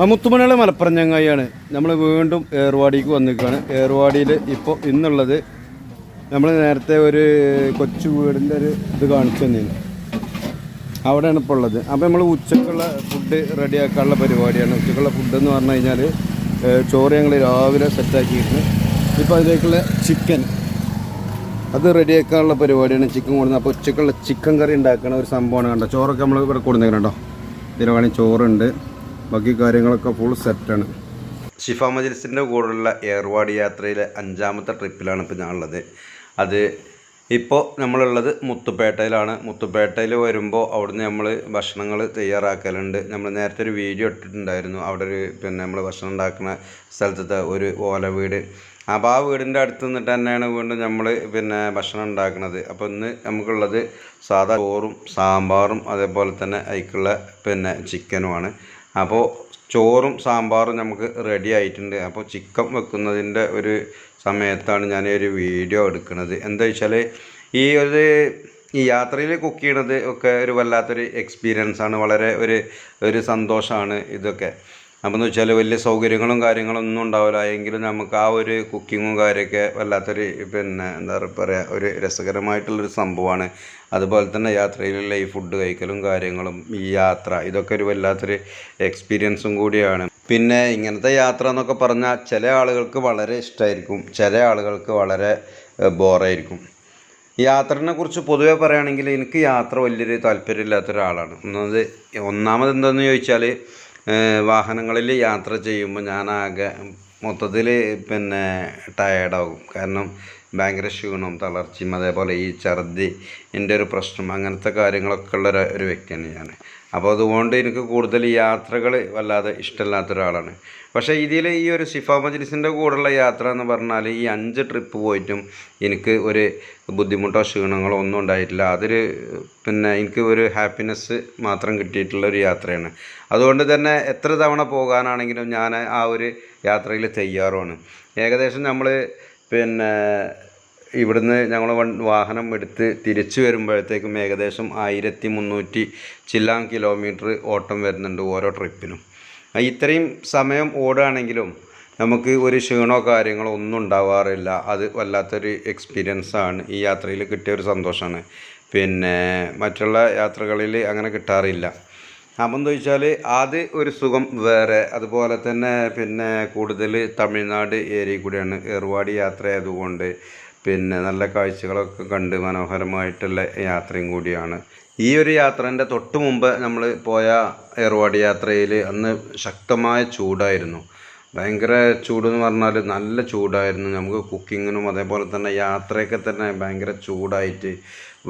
ആ മുത്തുമണിയുടെ മലപ്പുറം ചങ്ങായിയാണ്. നമ്മൾ വീണ്ടും ഏർവാടിക്ക് വന്നിരിക്കുകയാണ്. ഏർവാടിയിൽ ഇപ്പോൾ ഇന്നുള്ളത് നമ്മൾ നേരത്തെ ഒരു കൊച്ചു വീടിന്റെ ഒരു ഇത് കാണിച്ചു തന്നിരുന്നു. അവിടെയാണ് ഇപ്പോൾ ഉള്ളത്. അപ്പോൾ നമ്മൾ ഉച്ചക്കുള്ള ഫുഡ് റെഡിയാക്കാനുള്ള പരിപാടിയാണ്. ഉച്ചക്കുള്ള ഫുഡ് എന്ന് പറഞ്ഞു കഴിഞ്ഞാൽ ചോറ് ഞങ്ങൾ രാവിലെ സെറ്റാക്കിയിട്ടുണ്ട് ഇപ്പോൾ അതിലേക്കുള്ള ചിക്കൻ അത് റെഡിയാക്കാനുള്ള പരിപാടിയാണ് ചിക്കൻ കൊടുക്കുന്നത് അപ്പോൾ ഉച്ചക്കുള്ള ചിക്കൻ കറി ഉണ്ടാക്കുന്ന ഒരു സംഭവമാണ് കണ്ടോ? ചോറൊക്കെ നമ്മൾ ഇവിടെ കൊടുത്തേക്കണം കേട്ടോ ഇതിൽ വേണമെങ്കിൽ ചോറുണ്ട്. ബാക്കി കാര്യങ്ങളൊക്കെ ഫുൾ സെറ്റാണ് ഷിഫ മജിൽസിന്റെ കൂടെയുള്ള ഏർവാടി യാത്രയിലെ അഞ്ചാമത്തെ ട്രിപ്പിലാണ് ഇപ്പോൾ ഞാനുള്ളത്. അത് ഇപ്പോൾ നമ്മളുള്ളത് മുത്തുപേട്ടയിലാണ് മുത്തുപേട്ടയിൽ വരുമ്പോൾ അവിടുന്ന് നമ്മൾ ഭക്ഷണങ്ങൾ തയ്യാറാക്കലുണ്ട്. നമ്മൾ നേരത്തെ ഒരു വീഡിയോ ഇട്ടിട്ടുണ്ടായിരുന്നു. അവിടെ ഒരു പിന്നെ നമ്മൾ ഭക്ഷണം ഉണ്ടാക്കുന്ന സ്ഥലത്തെ ഒരു ഓല വീട്. അപ്പോൾ ആ വീടിന്റെ അടുത്ത് നിന്നിട്ട് തന്നെയാണ് വീണ്ടും നമ്മൾ പിന്നെ ഭക്ഷണം ഉണ്ടാക്കുന്നത് അപ്പോൾ ഇന്ന് നമുക്കുള്ളത് സാധാ ചോറും സാമ്പാറും അതേപോലെ തന്നെ അതിക്കുള്ള പിന്നെ ചിക്കനുമാണ്. അപ്പോൾ ചോറും സാമ്പാറും നമുക്ക് റെഡി ആയിട്ടുണ്ട്. അപ്പോൾ ചിക്കൻ വെക്കുന്നതിന്റെ ഒരു സമയത്താണ് ഞാൻ ഒരു വീഡിയോ എടുക്കുന്നത്. എന്താ വെച്ചാൽ ഈ ഒരു ഈ യാത്രയിൽ കുക്ക് ചെയ്യണത് ഒക്കെ ഒരു വല്ലാത്തൊരു എക്സ്പീരിയൻസാണ് വളരെ ഒരു ഒരു സന്തോഷമാണ് ഇതൊക്കെ. അപ്പോൾ എന്ന് വെച്ചാൽ വലിയ സൗകര്യങ്ങളും കാര്യങ്ങളും ഒന്നും ഉണ്ടാവില്ല. എങ്കിലും നമുക്ക് ആ ഒരു കുക്കിങ്ങും കാര്യമൊക്കെ വല്ലാത്തൊരു പിന്നെ എന്താ പറയുക ഒരു രസകരമായിട്ടുള്ളൊരു സംഭവമാണ് അതുപോലെ തന്നെ യാത്രയിലുള്ള ഈ ഫുഡ് കഴിക്കലും കാര്യങ്ങളും ഈ യാത്ര ഇതൊക്കെ ഒരു വല്ലാത്തൊരു എക്സ്പീരിയൻസും കൂടിയാണ്. പിന്നെ ഇങ്ങനത്തെ യാത്ര എന്നൊക്കെ പറഞ്ഞാൽ ചില ആളുകൾക്ക് വളരെ ഇഷ്ടമായിരിക്കും ചില ആളുകൾക്ക് വളരെ ബോറായിരിക്കും. യാത്രനെ കുറിച്ച് പൊതുവേ പറയുകയാണെങ്കിൽ എനിക്ക് യാത്ര വലിയൊരു താല്പര്യമില്ലാത്ത ഒരാളാണ് ഒന്നത് ഒന്നാമത് എന്താണെന്ന് ചോദിച്ചാൽ വാഹനങ്ങളിൽ യാത്ര ചെയ്യുമ്പോൾ ഞാൻ ഞാനാകെ മൊത്തത്തിൽ പിന്നെ ടയേർഡാകും കാരണം ഭയങ്കര ക്ഷീണവും തളർച്ചയും അതേപോലെ ഈ ഛർദി എന്റെ ഒരു പ്രശ്നം അങ്ങനത്തെ കാര്യങ്ങളൊക്കെ ഉള്ള ഒരു വ്യക്തിയാണ് ഞാൻ അപ്പോൾ അതുകൊണ്ട് എനിക്ക് കൂടുതൽ യാത്രകൾ വല്ലാതെ ഇഷ്ടമില്ലാത്ത ഒരാളാണ്. പക്ഷേ ഇതിൽ ഈ ഒരു സിഫ മജ്ലിസിന്റെ കൂടെയുള്ള യാത്ര എന്ന് പറഞ്ഞാൽ ഈ അഞ്ച് ട്രിപ്പ് പോയിട്ടും എനിക്ക് ഒരു ബുദ്ധിമുട്ടോ ക്ഷീണങ്ങളോ ഒന്നും ഉണ്ടായിട്ടില്ല. അതൊരു പിന്നെ എനിക്ക് ഒരു ഹാപ്പിനെസ് മാത്രം കിട്ടിയിട്ടുള്ള ഒരു യാത്രയാണ്. അതുകൊണ്ട് തന്നെ എത്ര തവണ പോകാനാണെങ്കിലും ഞാൻ ആ ഒരു യാത്രയിൽ തയ്യാറുമാണ്. ഏകദേശം നമ്മൾ പിന്നെ ഇവിടുന്ന് ഞങ്ങൾ വാഹനം എടുത്ത് തിരിച്ചു വരുമ്പോഴത്തേക്കും ഏകദേശം ആയിരത്തി മുന്നൂറ്റി ചില്ലാൻ കിലോമീറ്റർ ഓട്ടം വരുന്നുണ്ട് ഓരോ ട്രിപ്പിനും ഇത്രയും സമയം ഓടുകയാണെങ്കിലും നമുക്ക് ഒരു ക്ഷീണോ കാര്യങ്ങളോ ഒന്നും ഉണ്ടാവാറില്ല. അത് വല്ലാത്തൊരു എക്സ്പീരിയൻസ് ആണ്. ഈ യാത്രയിൽ കിട്ടിയ ഒരു സന്തോഷമാണ് പിന്നെ മറ്റുള്ള യാത്രകളിൽ അങ്ങനെ കിട്ടാറില്ല. അപ്പം വെച്ചാൽ അത് ഒരു സുഖം വേറെ. അതുപോലെ തന്നെ പിന്നെ കൂടുതൽ തമിഴ്നാട് ഏരിയ കൂടിയാണ്. ഏർവാടി യാത്ര ആയതുകൊണ്ട് പിന്നെ നല്ല കാഴ്ചകളൊക്കെ കണ്ട് മനോഹരമായിട്ടുള്ള യാത്രയും കൂടിയാണ്. ഈ ഒരു യാത്രേന്റെ തൊട്ട് മുമ്പ് നമ്മൾ പോയ ഏർവാടി യാത്രയിൽ അന്ന് ശക്തമായ ചൂടായിരുന്നു. ഭയങ്കര ചൂടെന്ന് പറഞ്ഞാൽ നല്ല ചൂടായിരുന്നു. നമുക്ക് കുക്കിങ്ങിനും അതേപോലെ തന്നെ യാത്രയൊക്കെ തന്നെ ഭയങ്കര ചൂടായിട്ട്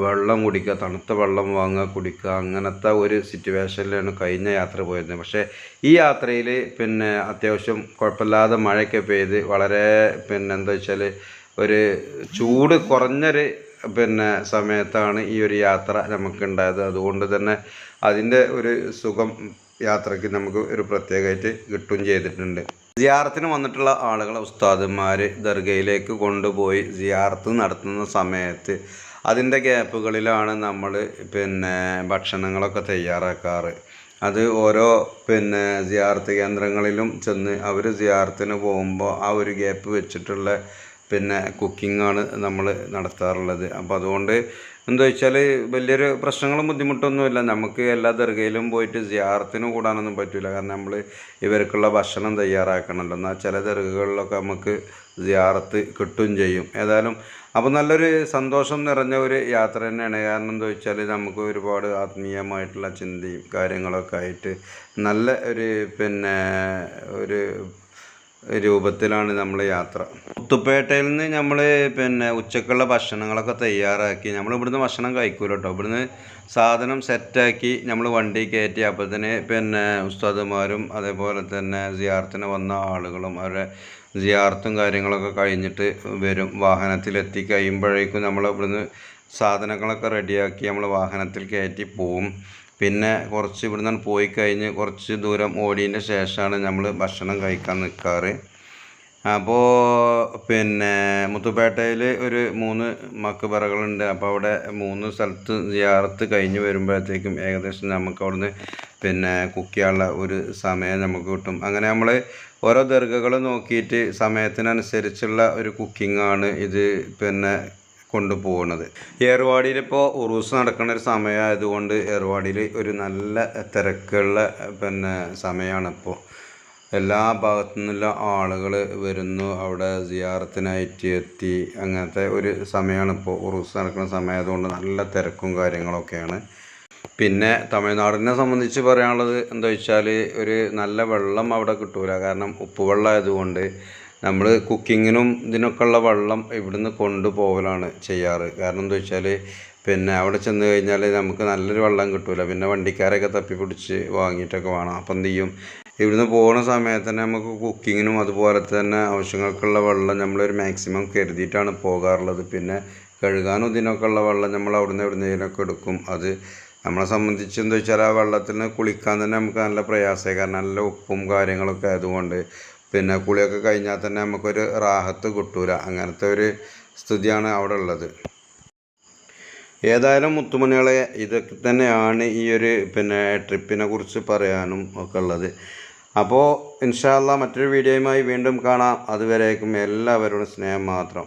വെള്ളം കുടിക്കുക തണുത്ത വെള്ളം വാങ്ങുക കുടിക്കുക അങ്ങനത്തെ ഒരു സിറ്റുവേഷനിലാണ് കഴിഞ്ഞ യാത്ര പോയിരുന്നത്. പക്ഷേ ഈ യാത്രയിൽ പിന്നെ അത്യാവശ്യം കുഴപ്പമില്ലാതെ മഴയൊക്കെ പെയ്ത് വളരെ പിന്നെ എന്താ വെച്ചാൽ ഒരു ചൂട് കുറഞ്ഞൊരു പിന്നെ സമയത്താണ് ഈ ഒരു യാത്ര നമുക്കുണ്ടായത്. അതുകൊണ്ട് തന്നെ അതിന്റെ ഒരു സുഖം യാത്രയ്ക്ക് നമുക്ക് ഒരു പ്രത്യേകമായിട്ട് കിട്ടുകയും ചെയ്തിട്ടുണ്ട്. സിയാറത്തിന് വന്നിട്ടുള്ള ആളുകളെ ഉസ്താദന്മാർ ദർഗയിലേക്ക് കൊണ്ടുപോയി സിയാറത്ത് നടത്തുന്ന സമയത്ത് അതിന്റെ ഗ്യാപ്പുകളിലാണ് നമ്മൾ പിന്നെ ഭക്ഷണങ്ങളൊക്കെ തയ്യാറാക്കാറ്. അത് ഓരോ പിന്നെ സിയാർത്ത് കേന്ദ്രങ്ങളിലും ചെന്ന് അവർ സിയാർത്തിന് പോകുമ്പോൾ ആ ഒരു ഗ്യാപ്പ് വെച്ചിട്ടുള്ള പിന്നെ കുക്കിങ്ങാണ് നമ്മൾ നടത്താറുള്ളത്. അപ്പോൾ അതുകൊണ്ട് എന്താ വെച്ചാൽ വലിയൊരു പ്രശ്നങ്ങളും ബുദ്ധിമുട്ടൊന്നുമില്ല. നമുക്ക് എല്ലാ ദർഗയിലും പോയിട്ട് സിയാറത്തിന് കൂടാനൊന്നും പറ്റില്ല കാരണം നമ്മൾ ഇവർക്കുള്ള ഭക്ഷണം തയ്യാറാക്കണമല്ലോ. എന്നാൽ ചില ദർഗകളിലൊക്കെ നമുക്ക് സിയാറത്ത് കിട്ടുകയും ചെയ്യും. ഏതായാലും അപ്പോൾ നല്ലൊരു സന്തോഷം നിറഞ്ഞ ഒരു യാത്ര തന്നെയാണ്. കാരണം എന്താ വെച്ചാൽ നമുക്ക് ഒരുപാട് ആത്മീയമായിട്ടുള്ള ചിന്തയും കാര്യങ്ങളൊക്കെ ആയിട്ട് നല്ല ഒരു പിന്നെ ഒരു രൂപത്തിലാണ് നമ്മൾ യാത്ര. മുത്തുപ്പേട്ടയിൽ നിന്ന് നമ്മൾ പിന്നെ ഉച്ചക്കുള്ള ഭക്ഷണങ്ങളൊക്കെ തയ്യാറാക്കി നമ്മൾ ഇവിടുന്ന് ഭക്ഷണം കഴിക്കൂല കേട്ടോ ഇവിടുന്ന് സാധനം സെറ്റാക്കി നമ്മൾ വണ്ടി കയറ്റി അപ്പോൾ തന്നെ പിന്നെ ഉസ്താദുമാരും അതേപോലെ തന്നെ സിയാർത്തിന് വന്ന ആളുകളും അവരുടെ സിയാർത്തും കാര്യങ്ങളൊക്കെ കഴിഞ്ഞിട്ട് വരും. വാഹനത്തിലെത്തി കഴിയുമ്പോഴേക്കും നമ്മൾ ഇവിടുന്ന് സാധനങ്ങളൊക്കെ റെഡിയാക്കി നമ്മൾ വാഹനത്തിൽ കയറ്റി പോവും. പിന്നെ കുറച്ച് ഇവിടെ നിന്ന് പോയി കഴിഞ്ഞ് കുറച്ച് ദൂരം ഓടിയതിന്റെ ശേഷമാണ് നമ്മൾ ഭക്ഷണം കഴിക്കാൻ നിൽക്കാറ് അപ്പോൾ പിന്നെ മുത്തുപേട്ടയിൽ ഒരു മൂന്ന് മക്കുപറകളുണ്ട് അപ്പോൾ അവിടെ മൂന്ന് സ്ഥലത്ത് സിയാറത്ത് കഴിഞ്ഞ് വരുമ്പോഴത്തേക്കും ഏകദേശം നമുക്ക് അവിടുന്ന് പിന്നെ കുക്ക് ചെയ്യാനുള്ള ഒരു സമയം നമുക്ക് കിട്ടും. അങ്ങനെ നമ്മൾ ഓരോ ദർഗകൾ നോക്കിയിട്ട് സമയത്തിനനുസരിച്ചുള്ള ഒരു കുക്കിംഗാണ് ഇത്. പിന്നെ കൊണ്ടുപോകുന്നത്. ഏർവാടിയിൽ ഇപ്പോൾ ഉറൂസ് നടക്കുന്ന ഒരു സമയമായതുകൊണ്ട് ഏർവാടിയിൽ ഒരു നല്ല തിരക്കുള്ള പിന്നെ സമയമാണ് ഇപ്പോൾ എല്ലാ ഭാഗത്തു നിന്നുള്ള ആളുകൾ വരുന്നു. അവിടെ സിയാറത്തിനായിട്ട് എത്തി. അങ്ങനത്തെ ഒരു സമയമാണ് ഇപ്പോൾ ഉറൂസ് നടക്കുന്ന സമയമായതുകൊണ്ട് നല്ല തിരക്കും കാര്യങ്ങളൊക്കെയാണ്. പിന്നെ തമിഴ്നാടിനെ സംബന്ധിച്ച് പറയാനുള്ളത് എന്താ വെച്ചാൽ ഒരു നല്ല വെള്ളം അവിടെ കിട്ടൂല. കാരണം ഉപ്പുവെള്ളം ആയതുകൊണ്ട് നമ്മൾ കുക്കിങ്ങിനും ഇതിനൊക്കെ ഉള്ള വെള്ളം ഇവിടുന്ന് കൊണ്ടുപോകലാണ് ചെയ്യാറ്. കാരണം എന്താ വെച്ചാൽ പിന്നെ അവിടെ ചെന്ന് കഴിഞ്ഞാൽ നമുക്ക് നല്ലൊരു വെള്ളം കിട്ടില്ല പിന്നെ വണ്ടിക്കാരൊക്കെ തപ്പിപ്പിടിച്ച് വാങ്ങിയിട്ടൊക്കെ വേണം. അപ്പം എന്ത് ചെയ്യും? ഇവിടുന്ന് പോകുന്ന സമയത്ത് തന്നെ നമുക്ക് കുക്കിങ്ങിനും അതുപോലെ തന്നെ ആവശ്യങ്ങൾക്കുള്ള വെള്ളം നമ്മളൊരു മാക്സിമം കരുതിയിട്ടാണ് പോകാറുള്ളത്. പിന്നെ കഴുകാനും ഇതിനൊക്കെ ഉള്ള വെള്ളം നമ്മൾ അവിടുന്ന് എവിടുന്നേലൊക്കെ എടുക്കും. അത് നമ്മളെ സംബന്ധിച്ച് എന്താ വെച്ചാൽ ആ വെള്ളത്തിൽ നിന്ന് കുളിക്കാൻ തന്നെ നമുക്ക് നല്ല പ്രയാസമായി. കാരണം നല്ല ഉപ്പും കാര്യങ്ങളൊക്കെ ആയതുകൊണ്ട് പിന്നെ കുളിയൊക്കെ കഴിഞ്ഞാൽ തന്നെ നമുക്കൊരു റാഹത്ത് കിട്ടൂല. അങ്ങനത്തെ ഒരു സ്ഥിതിയാണ് അവിടെ ഉള്ളത്. ഏതായാലും മുത്തുമണികളെ ഇതൊക്കെ തന്നെയാണ് ഈ ഒരു പിന്നെ ട്രിപ്പിനെ കുറിച്ച് പറയാനും ഒക്കെ ഉള്ളത്. അപ്പോൾ ഇൻഷാല്ല മറ്റൊരു വീഡിയോയുമായി വീണ്ടും കാണാം. അതുവരേക്കും എല്ലാവരോടും സ്നേഹം മാത്രം.